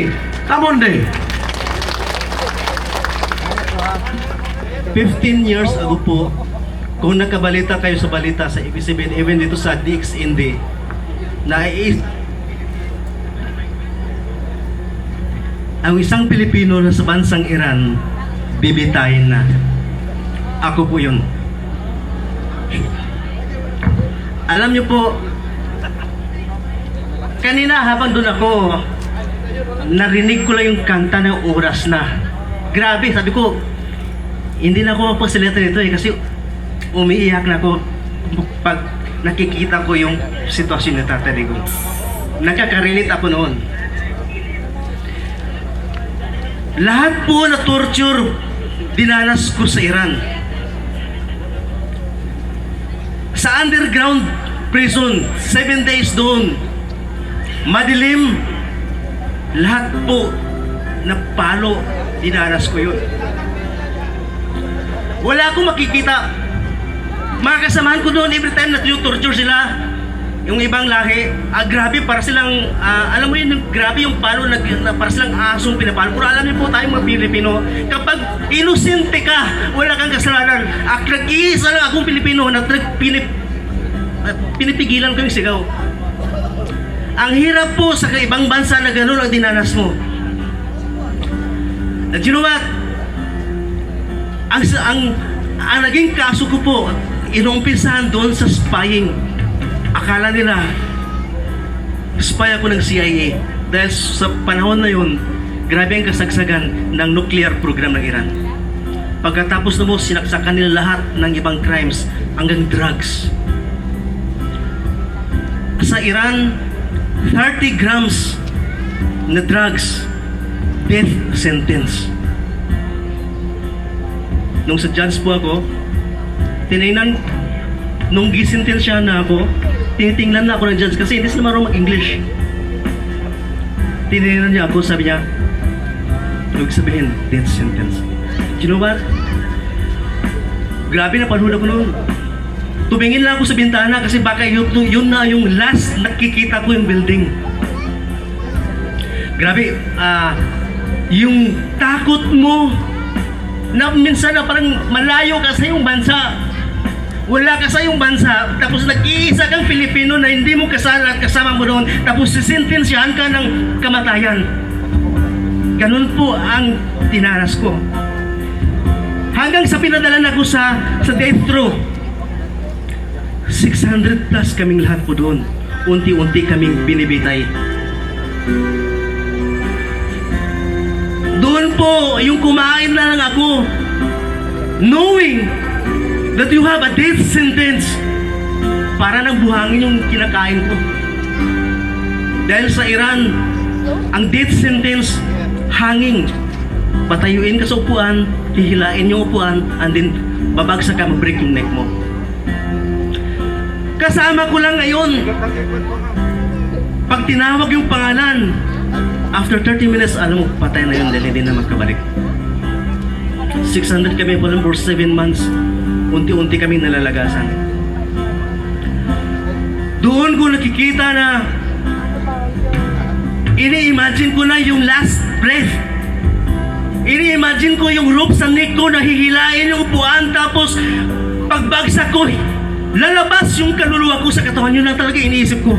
Day! Come on, Day! 15 years ago po, kung nakabalita kayo sa balita sa ABCBN, even dito sa DX Indy, na ang isang Pilipino na sa bansang Iran, bibitayin na. Ako po yun. Alam niyo po, kanina habang doon ako, narinig ko lang yung kanta ng oras na. Grabe, sabi ko, hindi na ako magpasalita nito eh kasi umiiyak na ako pag nakikita ko yung sitwasyon ni Tatay Digong. Nakaka-relate ako noon. Lahat po na torture dinanas ko sa Iran. Sa underground prison, seven days doon. Madilim. Lahat po na palo, dinanas ko yun. Wala akong makikita. Mga kasamahan ko doon, every time na torture sila, yung ibang lahi, ah, grabe, para silang, ah, alam mo yun, grabe yung palo, nag, na, para silang asong pinapalo. Pero alam niyo po tayong mga Pilipino, kapag inosente ka, wala kang kasalanan. Ak, nag-iisa lang akong Pilipino na pinip, pinipigilan ko yung sigaw. Ang hirap po sa ibang bansa na gano'n ang dinanas mo. And you know what? ang ang ang naging kaso ko po inumpisahan doon sa spying akala nila spy ako ng CIA dahil sa panahon na yun grabe ang kasagsagan ng nuclear program ng Iran pagkatapos na mo sinaksakan nila lahat ng ibang crimes hanggang drugs sa Iran 30 grams na drugs death sentence nung sa judge po ako, tinignan, nung gisintensya na ako, tinitingnan na ako ng judge kasi hindi sila marunong mag-English. Tinignan niya ako, sabi niya, huwag sabihin, death sentence. You know what? Grabe na panahon ako noon. Tumingin lang ako sa bintana kasi baka yun, yun na yung last nakikita ko yung building. Grabe, ah, yung takot mo na minsan na parang malayo ka sa iyong bansa. Wala ka sa iyong bansa, tapos nag-iisa kang Pilipino na hindi mo kasala kasama mo doon, tapos sisintensyahan ka ng kamatayan. Ganun po ang tinaras ko. Hanggang sa pinadala na ko sa, sa death row, 600 plus kaming lahat po doon. Unti-unti kaming binibitay. Doon po, yung kumain na lang ako, knowing that you have a death sentence, para nang buhangin yung kinakain ko. Dahil sa Iran, ang death sentence, hanging. Patayuin ka sa upuan, hihilain yung upuan, and then babagsak ka, mabreak yung neck mo. Kasama ko lang ngayon, pag tinawag yung pangalan, after 30 minutes, alam mo, patay na yun dahil hindi na magkabalik. 600 kami lang for 7 months. Unti-unti kami nalalagasan. Doon ko nakikita na ini-imagine ko na yung last breath. Ini-imagine ko yung rope sa neck ko na hihilain yung upuan tapos pagbagsak ko, lalabas yung kaluluwa ko sa katawan. Yun lang talaga iniisip ko.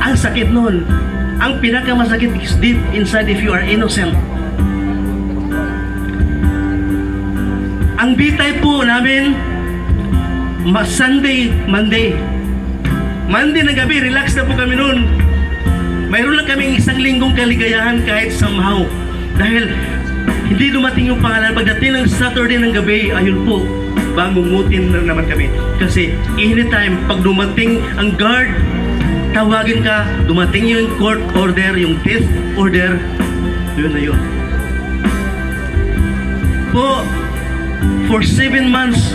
Ang sakit nun. Ang pinakamasakit is deep inside if you are innocent. Ang bitay po namin, ma- Sunday, Monday. Monday na gabi, relax na po kami noon. Mayroon lang kaming isang linggong kaligayahan kahit somehow. Dahil hindi dumating yung pangalan. Pagdating ng Saturday ng gabi, ayun po, bangungutin na naman kami. Kasi anytime, pag dumating ang guard, tawagin ka, dumating yung court order, yung death order, yun na yun. Po, for seven months,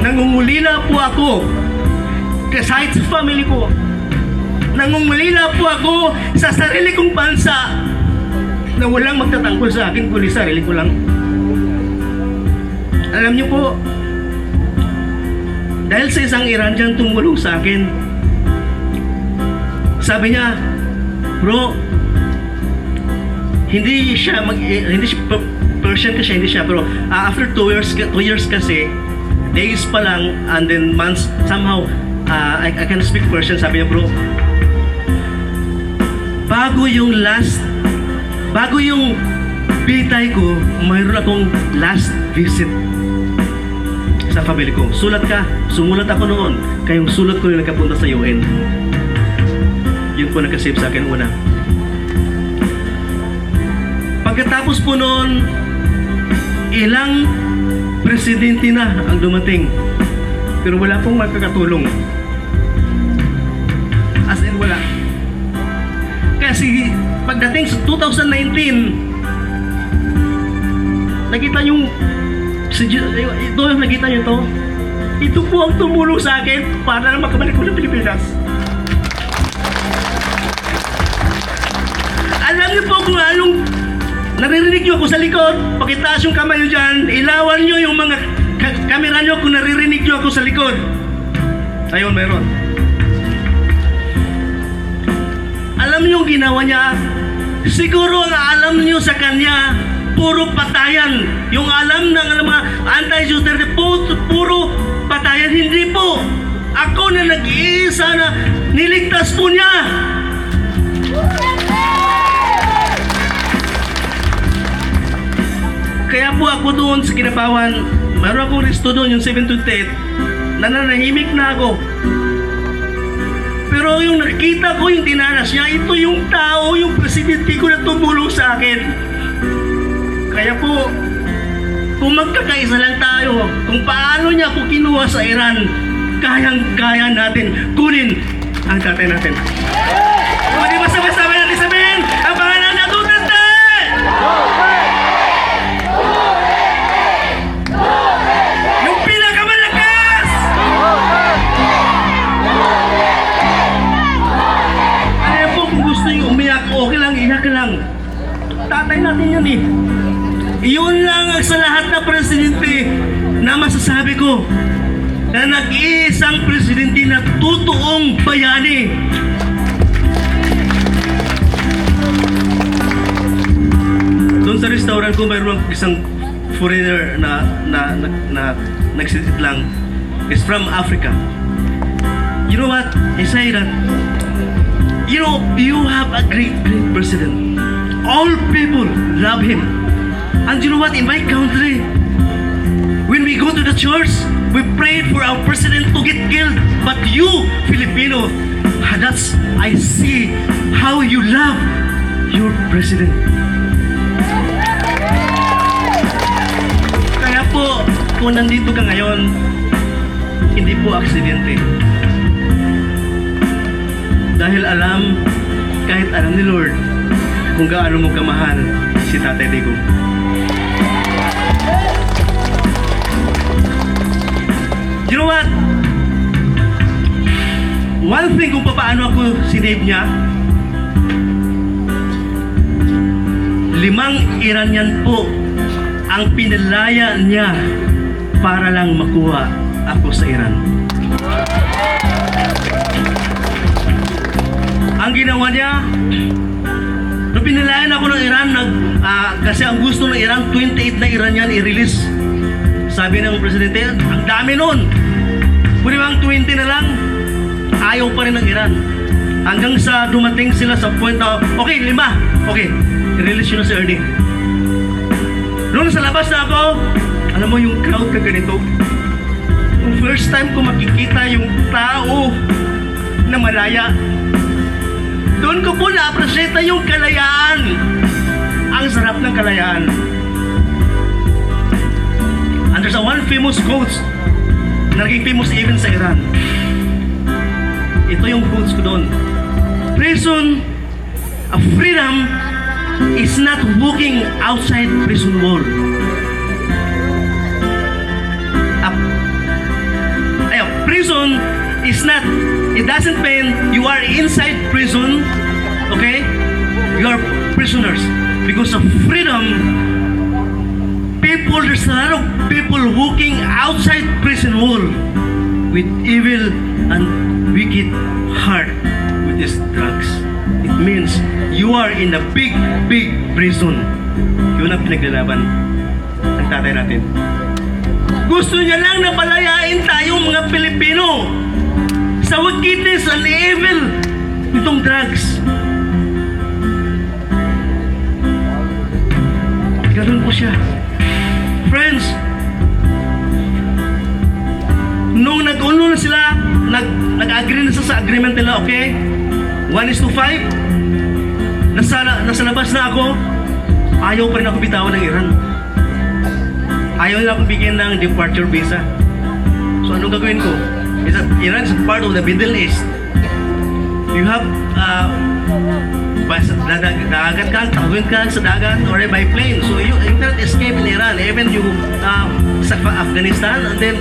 nangungulila po ako kahit sa family ko. Nangungulila po ako sa sarili kong bansa na walang magtatanggol sa akin kundi sarili ko lang. Alam niyo po, dahil sa isang Iranian tumulong sa akin, sabi niya, Bro, hindi siya mag hindi siya per- Persian kasi hindi siya pero ah, after two years ka- two years kasi days pa lang and then months somehow ah, I, I can speak Persian sabi niya bro bago yung last bago yung bitay ko mayroon akong last visit sa family ko sulat ka sumulat ako noon kayong sulat ko yung nagkapunta sa UN yun po nagkasave sa akin una Pagkatapos po noon, ilang presidente na ang dumating. Pero wala pong magkakatulong. As in, wala. Kasi pagdating sa 2019, nakita yung si Ju- ito yung nakita nyo to ito po ang tumulong sa akin para na makabalik ko ng Pilipinas. Alam niyo po kung anong naririnig niyo ako sa likod. Pakitaas yung kamay niyo dyan. Ilawan niyo yung mga ka- kamera niyo kung naririnig niyo ako sa likod. Ayun, meron. Alam niyo yung ginawa niya? Siguro ang alam niyo sa kanya, puro patayan. Yung alam ng ano, mga anti-Jews, puro, puro patayan. Hindi po. Ako na nag-iisa na niligtas po niya. Kaya po ako doon sa Kinabawan, meron akong resto doon, yung 728, nananahimik na ako. Pero yung nakita ko, yung tinanas niya, ito yung tao, yung presidente ko na tumulong sa akin. Kaya po, kung magkakaisa lang tayo, kung paano niya ako kinuha sa Iran, kayang-kaya natin kunin ang tatay natin. Sa restaurant ko, mayroon isang foreigner na na na, na nagsisit lang is from Africa. You know what? He said that you know you have a great great president. All people love him. And you know what? In my country, when we go to the church, we prayed for our president to get killed. But you, Filipino, that's I see how you love your president. Kung nandito ka ngayon, hindi po aksidente. Dahil alam, kahit alam ni Lord, kung gaano mo kamahal si Tatay Digong. You know what? One thing kung paano ako sinave niya, limang Iranian po ang pinalaya niya para lang makuha ako sa Iran. Ang ginawa niya, nung pinalayan ako ng Iran, nag, ah, kasi ang gusto ng Iran, 28 na Iranian i-release. Sabi ng presidente, ang dami nun. Pwede bang 20 na lang? Ayaw pa rin ng Iran. Hanggang sa dumating sila sa point na, okay, lima. Okay, i-release yun na si Ernie. Noong sa labas na ako, alam mo yung crowd na ganito, yung first time ko makikita yung tao na malaya, doon ko po na-appreciate yung kalayaan. Ang sarap ng kalayaan. And there's a one famous quote na naging famous even sa Iran. Ito yung quotes ko doon. Prison, a freedom is not walking outside prison wall. Prison is not, it doesn't mean you are inside prison, okay? You are prisoners. Because of freedom, people, there's a lot of people walking outside prison wall with evil and wicked heart with these drugs. it means you are in a big, big prison. Yun ang pinaglalaban ng tatay natin. Gusto niya lang na palayain tayong mga Pilipino sa wickedness and evil nitong drugs. Ganun po siya. Friends, nung nag-uno na sila, nag, nag-agree na sa agreement nila, okay? 1 is to 5. Nasa, nasa labas na ako, ayaw pa rin ako bitawan ng Iran. Ayaw nila akong ng departure visa. So anong gagawin ko? Is that Iran is part of the Middle East. You have uh, bas, dadag, dagat ka, tawid ka sa dagat or by plane. So you, you cannot escape in Iran. Even you uh, sa Afghanistan and then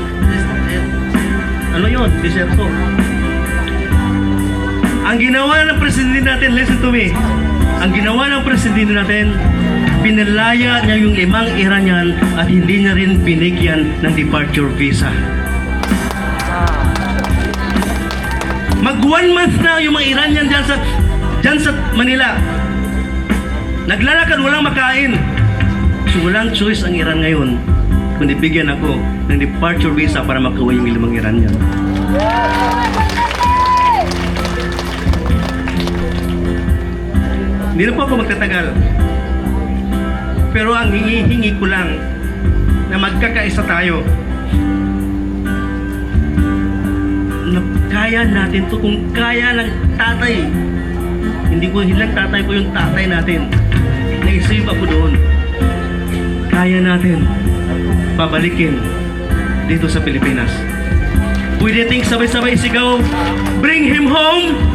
eh, ano yun? Deserto. Ang ginawa ng presidente natin, listen to me. Ang ginawa ng presidente natin, pinalaya niya yung limang Iranian at hindi niya rin binigyan ng departure visa. Mag one month na yung mga Iranian dyan sa, dyan sa Manila. Naglalakad, walang makain. So walang choice ang Iran ngayon kundi bigyan ako ng departure visa para makuha yung limang Iranian. Hindi na po ako magtatagal. Pero ang hingi-hingi ko lang na magkakaisa tayo na kaya natin to kung kaya ng tatay. Hindi ko hilang tatay ko yung tatay natin. Naisave ako doon. Kaya natin pabalikin dito sa Pilipinas. Pwede ting sabay-sabay sigaw, Bring him home!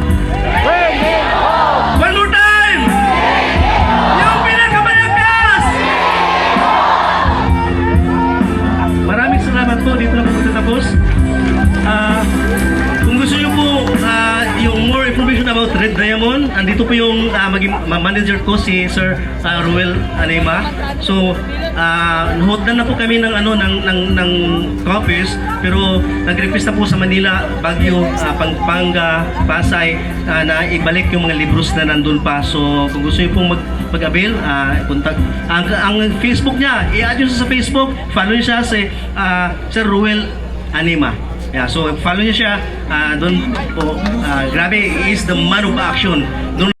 Red Diamond, andito po yung ah, maging ma- manager ko si Sir ah, Ruel Anema. So, uh, na po kami ng ano ng ng ng copies pero nag-request na po sa Manila, Baguio, ah, Pampanga, Pasay ah, na ibalik yung mga libros na nandun pa. So, kung gusto niyo pong mag mag-avail, ah, contact ang, ang Facebook niya, i-add siya sa Facebook, follow niyo siya si ah, Sir Ruel Anima. Yeah, so follow niyo siya ah, doon po. ah, grabe, is the man of action. Doon